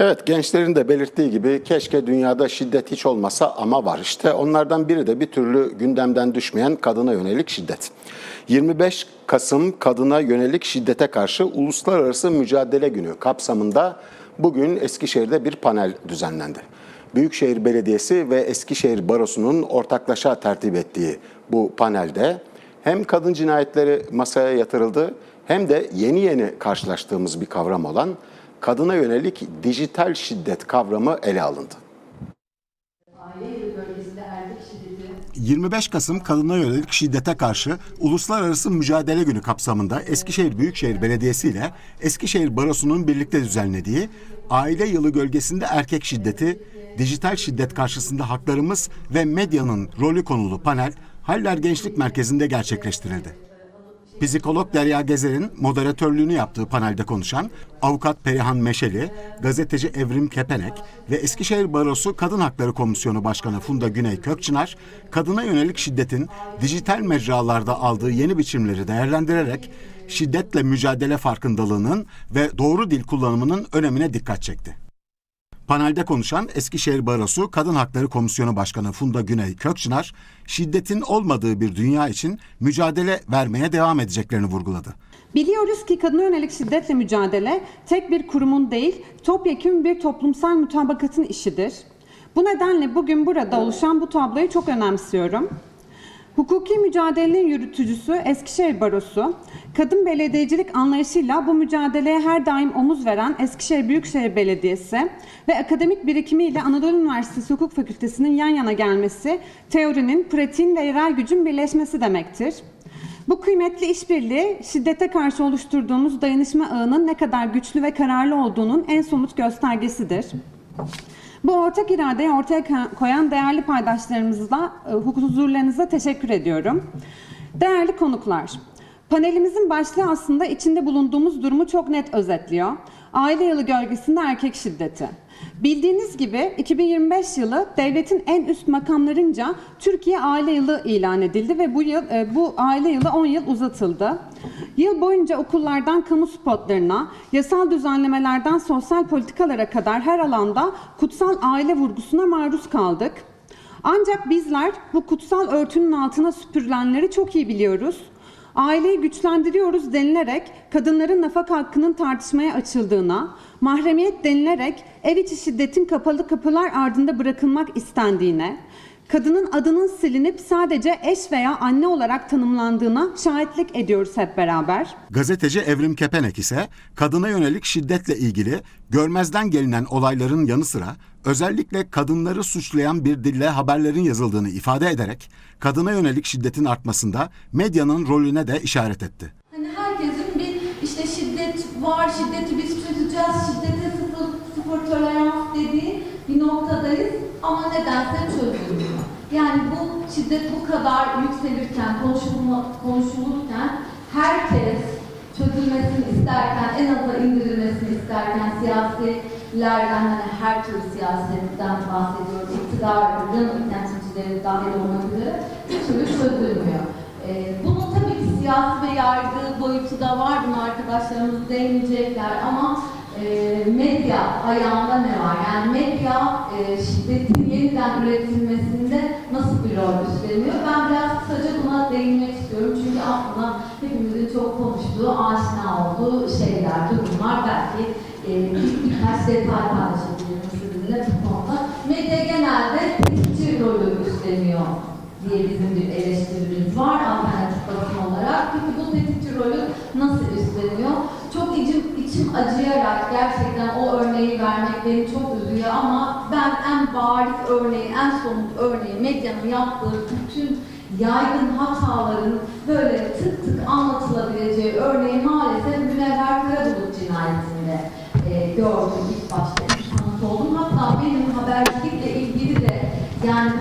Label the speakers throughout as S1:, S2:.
S1: Evet gençlerin de belirttiği gibi keşke dünyada şiddet hiç olmasa ama var. İşte onlardan biri de bir türlü gündemden düşmeyen kadına yönelik şiddet. 25 Kasım Kadına Yönelik Şiddete Karşı Uluslararası Mücadele Günü kapsamında bugün Eskişehir'de bir panel düzenlendi. Büyükşehir Belediyesi ve Eskişehir Barosu'nun ortaklaşa tertip ettiği bu panelde hem kadın cinayetleri masaya yatırıldı hem de yeni yeni karşılaştığımız bir kavram olan kadına yönelik dijital şiddet kavramı ele alındı.
S2: Aile yılı bölgesinde erkek şiddeti
S1: 25 Kasım Kadına Yönelik Şiddete Karşı Uluslararası Mücadele Günü kapsamında Eskişehir Büyükşehir Belediyesi ile Eskişehir Barosu'nun birlikte düzenlediği Aile Yılı Gölgesinde Erkek Şiddeti, Dijital Şiddet Karşısında Haklarımız ve Medyanın Rolü konulu panel Haller Gençlik Merkezi'nde gerçekleştirildi. Psikolog Derya Gezer'in moderatörlüğünü yaptığı panelde konuşan avukat Perihan Meşeli, gazeteci Evrim Kepenek ve Eskişehir Barosu Kadın Hakları Komisyonu Başkanı Funda Güney Kökçınar, kadına yönelik şiddetin dijital mecralarda aldığı yeni biçimleri değerlendirerek şiddetle mücadele farkındalığının ve doğru dil kullanımının önemine dikkat çekti. Panelde konuşan Eskişehir Barosu Kadın Hakları Komisyonu Başkanı Funda Güney Kökçınar, şiddetin olmadığı bir dünya için mücadele vermeye devam edeceklerini vurguladı.
S3: Biliyoruz ki kadına yönelik şiddetle mücadele tek bir kurumun değil, topyekun bir toplumsal mutabakatın işidir. Bu nedenle bugün burada oluşan bu tabloyu çok önemsiyorum. Hukuki mücadelenin yürütücüsü Eskişehir Barosu, kadın belediyecilik anlayışıyla bu mücadeleye her daim omuz veren Eskişehir Büyükşehir Belediyesi ve akademik birikimiyle Anadolu Üniversitesi Hukuk Fakültesi'nin yan yana gelmesi, teorinin, pratiğin ve yerel gücün birleşmesi demektir. Bu kıymetli işbirliği şiddete karşı oluşturduğumuz dayanışma ağının ne kadar güçlü ve kararlı olduğunun en somut göstergesidir. Bu ortak iradeyi ortaya koyan değerli paydaşlarımızla e, huzurlarınıza teşekkür ediyorum. Değerli konuklar, panelimizin başlığı aslında içinde bulunduğumuz durumu çok net özetliyor. Aile yılı gölgesinde erkek şiddeti. Bildiğiniz gibi 2025 yılı devletin en üst makamlarınca Türkiye Aile Yılı ilan edildi ve bu yıl e, bu aile yılı 10 yıl uzatıldı. Yıl boyunca okullardan kamu spotlarına, yasal düzenlemelerden sosyal politikalara kadar her alanda kutsal aile vurgusuna maruz kaldık. Ancak bizler bu kutsal örtünün altına süpürülenleri çok iyi biliyoruz. Aileyi güçlendiriyoruz denilerek kadınların nafaka hakkının tartışmaya açıldığına, mahremiyet denilerek ev içi şiddetin kapalı kapılar ardında bırakılmak istendiğine, kadının adının silinip sadece eş veya anne olarak tanımlandığına şahitlik ediyoruz hep beraber.
S1: Gazeteci Evrim Kepenek ise kadına yönelik şiddetle ilgili görmezden gelinen olayların yanı sıra özellikle kadınları suçlayan bir dille haberlerin yazıldığını ifade ederek kadına yönelik şiddetin artmasında medyanın rolüne de işaret etti.
S2: hani herkesin bir işte şiddet var, şiddeti biz çözeceğiz, şiddete sıfır, sıfır tolerans dediği bir noktadayız ama nedense çözülmüyor. Yani bu şiddet bu kadar yükselirken, konuşulma, konuşulurken herkes çözülmesini isterken, en aza indirilmesini isterken siyasilerden hani her türlü siyasetten bahsediyoruz. İktidarın temsilcileri dahil olmak üzere bir türlü çözülmüyor. Ee, bunun tabii ki siyasi ve yargı boyutu da var. Buna arkadaşlarımız değinecekler ama medya ayağında ne var? Yani medya e, şiddetin yeniden üretilmesinde nasıl bir rol üstleniyor? Ben biraz kısaca buna değinmek istiyorum. Çünkü aslında hepimizin çok konuştuğu, aşina olduğu şeyler, durumlar belki e, bir- birkaç detay paylaşabilirim sizinle bu konuda. Medya genelde tetikçi rolü üstleniyor diye bizim bir eleştirimiz var alternatif basın olarak. Peki bu tetikçi rolü nasıl üstleniyor? Çok içim, içim acıyarak gerçekten o örneği vermek beni çok üzüyor ama ben en bariz örneği, en somut örneği medyanın yaptığı bütün yaygın hataların böyle tık tık anlatılabileceği örneği maalesef Münevver Karabulut cinayetinde e, gördüm ilk başta. ilk tanık oldum. Hatta benim habercilikle ilgili de yani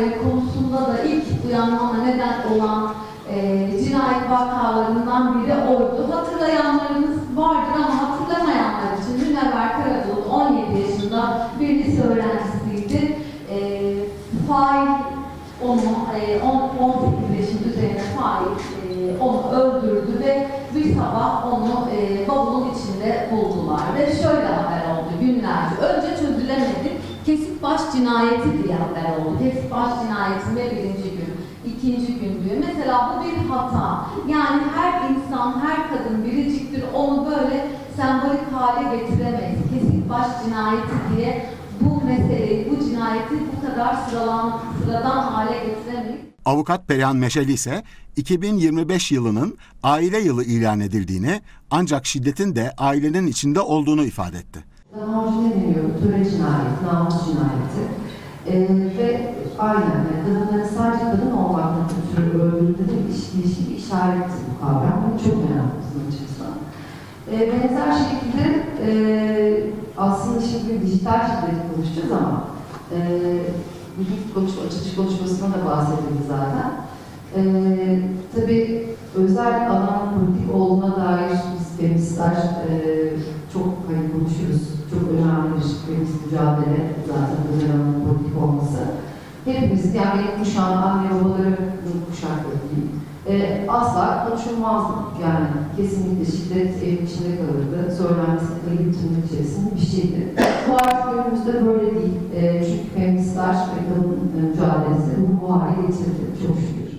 S2: kadın haberleri konusunda da ilk uyanmama neden olan e, cinayet vakalarından biri oydu. Hatırlayanlarınız vardır ama hatırlamayanlar için Münevver Karabulut 17 yaşında bir lise öğrencisiydi. E, fail onu e, on- 18 yaşın üzerine fail e, onu öldürdü ve bir sabah onu e, bavulun içinde buldular ve şöyle haber oldu günler cinayeti diyenler oldu. Tespit baş cinayetinde birinci gün, ikinci gün diyor. Mesela bu bir hata. Yani her insan, her kadın biriciktir. Onu böyle sembolik hale getiremeyiz. Kesin baş cinayeti diye bu meseleyi, bu cinayeti bu kadar sıralan, sıradan hale getiremeyiz.
S1: Avukat Perihan Meşeli ise 2025 yılının aile yılı ilan edildiğini ancak şiddetin de ailenin içinde olduğunu ifade etti.
S4: Daha önce ne deniyor? Töre cinayeti, namus cinayeti. Ee, ve aynen kadınların sadece kadın olmaktan ötürü öldürüldüğünde ilişki bir işaretti bu kavram. Bu çok önemli bizim açımızdan. Ee, benzer şekilde e, aslında şimdi dijital şiddeti konuşacağız ama e, bugün konuşma, açılış konuşmasında da bahsedildi zaten. Ee, tabii özel alan politik olduğuna dair biz feministler e, çok hani konuşuyoruz. Çok önemli bir feminist mücadele zaten olması. Hepimiz yani benim kuşağım, anne babaları kuşakları değil. E, asla konuşulmazdı. Yani kesinlikle şiddet evin içinde kalırdı. Söylenmesi de tırnak içerisinde bir şeydi. Bu artık günümüzde böyle değil. E, çünkü feministler ve kadın mücadelesi bunu bu hale getirdi çok şükür.